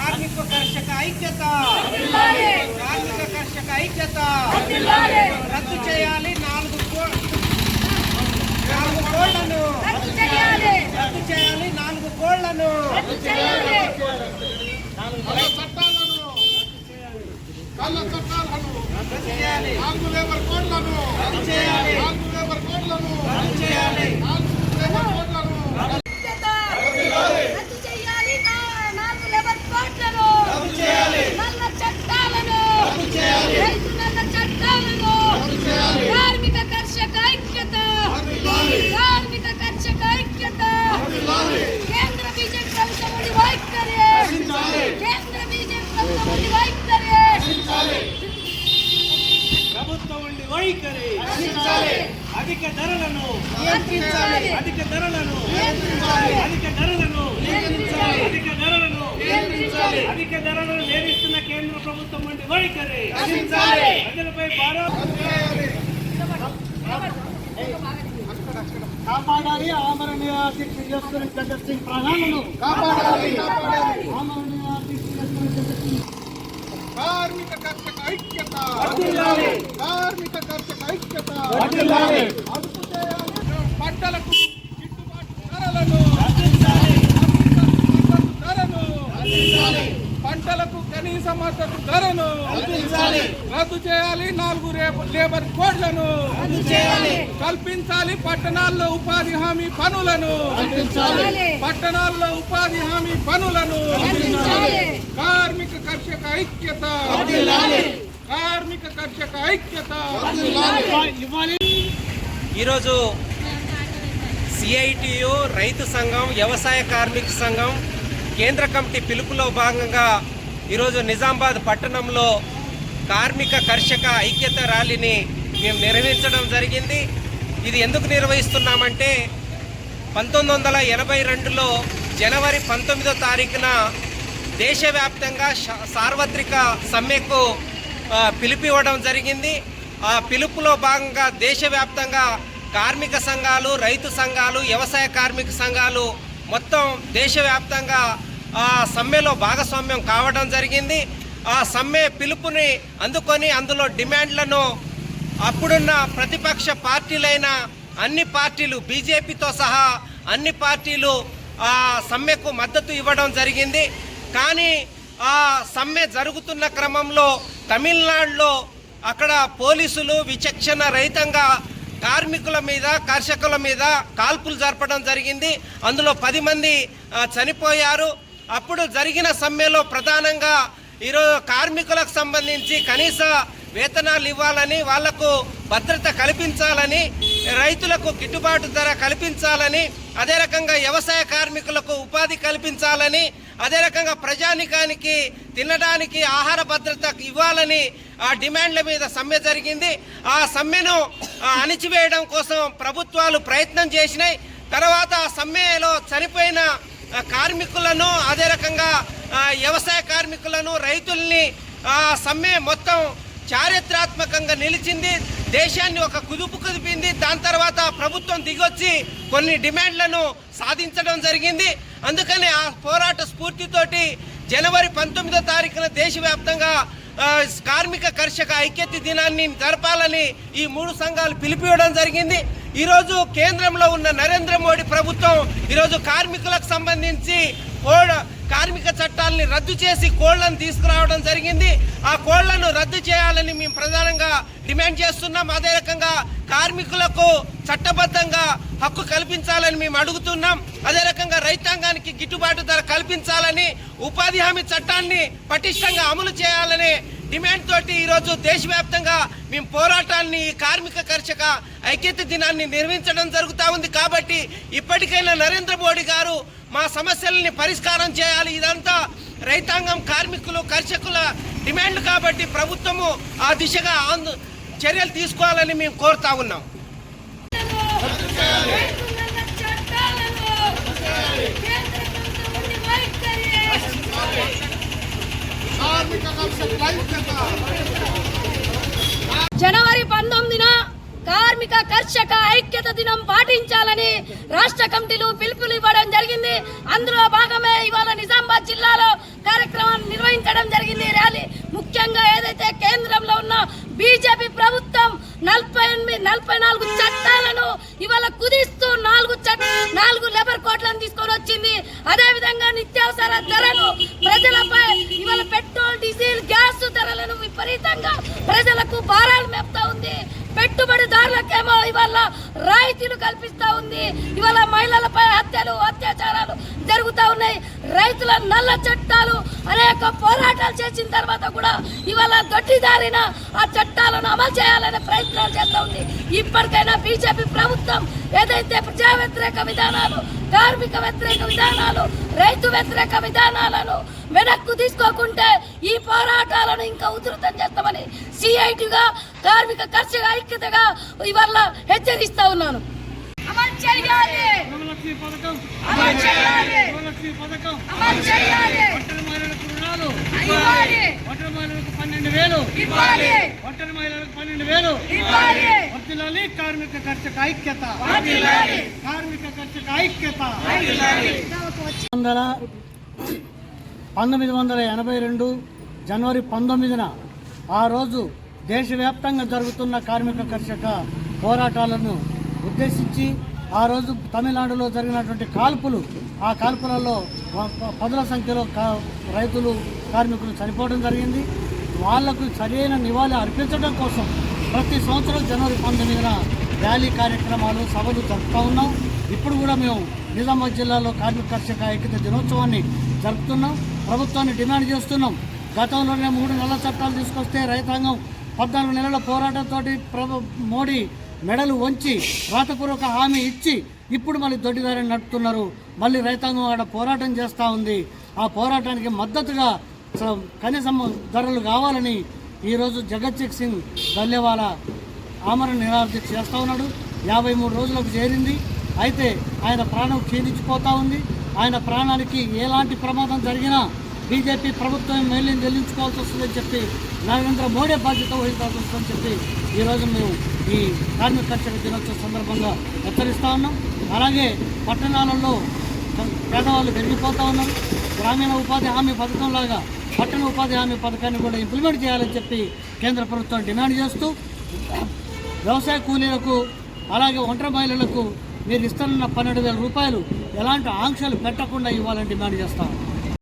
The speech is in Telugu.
కార్మిక కర్షక ఐక్యత. కార్మిక కర్షక ఐక్యత. రద్దు చేయాలి నాలుగు నాలుగు కోళ్ళను. రద్దు చేయాలి నాలుగు కోళ్ళను. చేయాలి. నాలుగు లేబర్ కోడ్లను రద్దు చేయాలి. నాలుగు లేబర్ కోడ్లను రద్దు చేయాలి. నాలుగు లేబర్ కోడ్లను రద్దు చేయాలి నా- నాలుగు లేబర్ కోట్లను రద్దు చేయాలి నల్ల చట్టాలను రద్దు చేయాలి రైతు నల్ల చట్టాలను కార్మిక కర్షక ఐక్యత కార్మిక కర్షక ఐక్యత కేంద్ర బీజేపీ ప్రభుత్వం వైఖరి కేంద్ర బీజేపీ ప్రభుత్వం వైఖరి ప్రభుత్వం ఉండి వైఖరి రక్షించాలి. అధిక ధరలను నియంత్రించాలి. అధిక ధరలను నియంత్రించాలి. అధిక ధరలను నియంత్రించాలి. అధిక ధరలను నియంత్రించాలి. అధిక ధరలను వేధిస్తున్న కేంద్ర ప్రభుత్వం ఉండి వైఖరి. ప్రజలపై భారం కాపాడాలి ఆమరణీయ దీక్ష చేస్తున్న జగత్ సింగ్ ప్రాణాలను కాపాడాలి కాపాడాలి ఆమరణీయ దీక్ష చేస్తున్న జగత్ సింగ్ కార్మిక కర్షక ఐక్యత. కార్మిక కర్షక ఐక్యత. పంటలకు గిట్టుబాటు ధరలను రక్షించాలి. మద్దతు ధరను పంటలకు కనీస మద్దతు ధరను కల్పించాలి. రద్దు చేయాలి నాలుగు లేబర్ కోడ్లను. కల్పించాలి పట్టణాల్లో ఉపాధి హామీ పనులను. పట్టణాల్లో ఉపాధి హామీ పనులను. కార్మిక కర్షక ఐక్యత. కార్మిక కర్షక ఐక్యత ఈరోజు సిఐటియు రైతు సంఘం వ్యవసాయ కార్మిక సంఘం కేంద్ర కమిటీ పిలుపులో భాగంగా ఈరోజు నిజామాబాద్ పట్టణంలో కార్మిక కర్షక ఐక్యత ర్యాలీని మేము నిర్వహించడం జరిగింది. ఇది ఎందుకు నిర్వహిస్తున్నామంటే పంతొమ్మిది వందల ఎనభై రెండులో జనవరి పంతొమ్మిదో తారీఖున దేశవ్యాప్తంగా సార్వత్రిక సమ్మెకు ఆ, పిలుపివ్వడం జరిగింది. ఆ పిలుపులో భాగంగా దేశవ్యాప్తంగా కార్మిక సంఘాలు రైతు సంఘాలు వ్యవసాయ కార్మిక సంఘాలు మొత్తం దేశవ్యాప్తంగా ఆ సమ్మెలో భాగస్వామ్యం కావడం జరిగింది. ఆ సమ్మె పిలుపుని అందుకొని అందులో డిమాండ్లను అప్పుడున్న ప్రతిపక్ష పార్టీలైన అన్ని పార్టీలు బీజేపీతో సహా అన్ని పార్టీలు ఆ సమ్మెకు మద్దతు ఇవ్వడం జరిగింది. కానీ ఆ సమ్మె జరుగుతున్న క్రమంలో తమిళనాడులో అక్కడ పోలీసులు విచక్షణ రహితంగా కార్మికుల మీద కర్షకుల మీద కాల్పులు జరపడం జరిగింది. అందులో పది మంది చనిపోయారు. అప్పుడు జరిగిన సమ్మెలో ప్రధానంగా ఈరోజు కార్మికులకు సంబంధించి కనీస వేతనాలు ఇవ్వాలని వాళ్ళకు భద్రత కల్పించాలని రైతులకు గిట్టుబాటు ధర కల్పించాలని అదే రకంగా వ్యవసాయ కార్మికులకు ఉపాధి కల్పించాలని అదే రకంగా ప్రజానికానికి తినడానికి ఆహార భద్రత ఇవ్వాలని ఆ డిమాండ్ల మీద సమ్మె జరిగింది. ఆ సమ్మెను అణిచివేయడం కోసం ప్రభుత్వాలు ప్రయత్నం చేసినాయి. తర్వాత ఆ సమ్మెలో చనిపోయిన కార్మికులను అదే రకంగా వ్యవసాయ కార్మికులను రైతుల్ని సమ్మె మొత్తం చారిత్రాత్మకంగా నిలిచింది. దేశాన్ని ఒక కుదుపు కుదిపింది. దాని తర్వాత ప్రభుత్వం దిగొచ్చి కొన్ని డిమాండ్లను సాధించడం జరిగింది. అందుకని ఆ పోరాట స్ఫూర్తితోటి జనవరి పంతొమ్మిదో తారీఖున దేశవ్యాప్తంగా కార్మిక కర్షక ఐక్యత దినాన్ని జరపాలని ఈ మూడు సంఘాలు పిలిపివ్వడం జరిగింది. ఈరోజు కేంద్రంలో ఉన్న నరేంద్ర మోడీ ప్రభుత్వం ఈరోజు కార్మికులకు సంబంధించి కోడ కార్మిక చట్టాలని రద్దు చేసి కోళ్ళను తీసుకురావడం జరిగింది. ఆ కోళ్ళను రద్దు చేయాలని మేము ప్రధానంగా డిమాండ్ చేస్తున్నాం. అదే రకంగా కార్మికులకు చట్టబద్ధంగా హక్కు కల్పించాలని మేము అడుగుతున్నాం. అదే రకంగా రైతాంగానికి గిట్టుబాటు ధర కల్పించాలని ఉపాధి హామీ చట్టాన్ని పటిష్టంగా అమలు చేయాలని డిమాండ్ తోటి ఈరోజు దేశవ్యాప్తంగా మేము పోరాటాన్ని ఈ కార్మిక కర్షక ఐక్యత దినాన్ని నిర్వహించడం జరుగుతూ ఉంది కాబట్టి ఇప్పటికైనా నరేంద్ర మోడీ గారు మా సమస్యలని పరిష్కారం చేయాలి ఇదంతా రైతాంగం కార్మికులు కర్షకుల డిమాండ్ కాబట్టి ప్రభుత్వము ఆ దిశగా ఆందో- చర్యలు తీసుకోవాలని మేము కోరుతా ఉన్నాం Thank you చట్టాలను కేంద్ర ప్రభుత్వం వైఖరి కార్మిక కర్షక ఐక్యత జనవరి పంతొమ్మిదిన కార్మిక కర్షక ఐక్యత దినం పాటించాలని రాష్ట్ర కమిటీలు పిలుపులు ఇవ్వడం జరిగింది. అందులో భాగమే ఇవాళ నిజామాబాద్ జిల్లాలో కార్యక్రమం నిర్వహించడం జరిగింది. ర్యాలీ ముఖ్యంగా ఏదైతే కేంద్రంలో ఉన్న బీజేపీ ప్రభుత్వం నలభై ఎనిమిది నలభై నాలుగు చట్టాలను ఇవాళ కుదిస్తూ నాలుగు చట్ట నాలుగు లేబర్ కోట్లను తీసుకొని వచ్చింది. అదే విధంగా నిత్యావసర ధరలు ప్రజలపై విపరీతంగా ప్రజలకు భారాలు మెప్తా ఉంది. పెట్టుబడిదారులకేమో ఇవాళ రాయితీలు కల్పిస్తా ఉంది. ఇవాళ మహిళలపై హత్యలు అత్యాచారాలు జరుగుతూ ఉన్నాయి. రైతుల నల్ల చట్టాలు అనేక పోరాటాలు చేసిన తర్వాత కూడా ఇవాళ దొడ్డిదారిన ఆ చట్టాలను అమలు చేయాలనే ప్రయత్నాలు చేస్తూ ఉంది. ఇప్పటికైనా బీజేపీ ప్రభుత్వం ఏదైతే ప్రజా వ్యతిరేక విధానాలు కార్మిక వ్యతిరేక విధానాలు రైతు వ్యతిరేక విధానాలను వెనక్కు తీసుకోకుంటే ఈ పోరాటాలను ఇంకా ఉధృతం చేస్తామని సిఐటిగా కార్మిక కర్షక ఐక్యతగా ఇవాళ హెచ్చరిస్తా ఉన్నాను. అమలు చేయాలి. గృహలక్ష్మి పథకం. అమలు చేయాలి. గృహలక్ష్మి పథకం. అమలు చేయాలి. ఒంటరి మహిళలకు రుణాలు. ఇవ్వాలి. ఒంటరి మహిళలకు పన్నెండు వేలు. ఇవ్వాలి. ఒంటరి మహిళలకు పన్నెండు వేలు. ఇవ్వాలి. వర్తిల్లాలి కార్మిక కర్షక ఐక్యత. కార్మిక ఐక్యత. వందల పంతొమ్మిది వందల ఎనభై రెండు జనవరి పంతొమ్మిదిన ఆ రోజు దేశవ్యాప్తంగా జరుగుతున్న కార్మిక కర్షక పోరాటాలను ఉద్దేశించి ఆ రోజు తమిళనాడులో జరిగినటువంటి కాల్పులు ఆ కాల్పులలో పదుల సంఖ్యలో కా- రైతులు కార్మికులు చనిపోవడం జరిగింది. వాళ్ళకు సరైన నివాళి అర్పించడం కోసం ప్రతి సంవత్సరం జనవరి పంతొమ్మిదిన ర్యాలీ కార్యక్రమాలు సభలు జరుపుతూ ఉన్నాం. ఇప్పుడు కూడా మేము నిజామాబాద్ జిల్లాలో కార్మిక కర్షక ఐక్యత దినోత్సవాన్ని జరుపుతున్నాం. ప్రభుత్వాన్ని డిమాండ్ చేస్తున్నాం. గతంలోనే మూడు నెలల చట్టాలు తీసుకొస్తే రైతాంగం పద్నాలుగు నెలల పోరాటంతో ప్రభు మోడీ మెడలు వంచి రాతపూర్వక హామీ ఇచ్చి ఇప్పుడు మళ్ళీ దొడ్డిదారిని నడుపుతున్నారు. మళ్ళీ రైతాంగం ఆడ పోరాటం చేస్తూ ఉంది. ఆ పోరాటానికి మద్దతుగా కనీసం కనీస ధరలు కావాలని ఈరోజు జగజ్జిత్ సింగ్ దల్లేవాల ఆమరణ నిరాదీక్ష చేస్తూ ఉన్నాడు. యాభై మూడు రోజులకు చేరింది. అయితే ఆయన ప్రాణం క్షీణించిపోతూ ఉంది. ఆయన ప్రాణానికి ఎలాంటి ప్రమాదం జరిగినా బీజేపీ ప్రభుత్వం మేలు చెల్లించుకోవాల్సి వస్తుందని చెప్పి నరేంద్ర మోడీ బాధ్యత వహించాల్సి వస్తుందని చెప్పి ఈరోజు మేము ఈ కార్మిక కర్షక దినోత్సవ సందర్భంగా హెచ్చరిస్తూ ఉన్నాం. అలాగే పట్టణాలలో పేదవాళ్ళు పెరిగిపోతూ ఉన్నారు. గ్రామీణ ఉపాధి హామీ పథకం లాగా పట్టణ ఉపాధి హామీ పథకాన్ని కూడా ఇంప్లిమెంట్ చేయాలని చెప్పి కేంద్ర ప్రభుత్వం డిమాండ్ చేస్తూ వ్యవసాయ కూలీలకు అలాగే ఒంటరి మహిళలకు మీరు ఇస్తున్న పన్నెండు వేల రూపాయలు ఎలాంటి ఆంక్షలు పెట్టకుండా ఇవ్వాలని డిమాండ్ చేస్తాం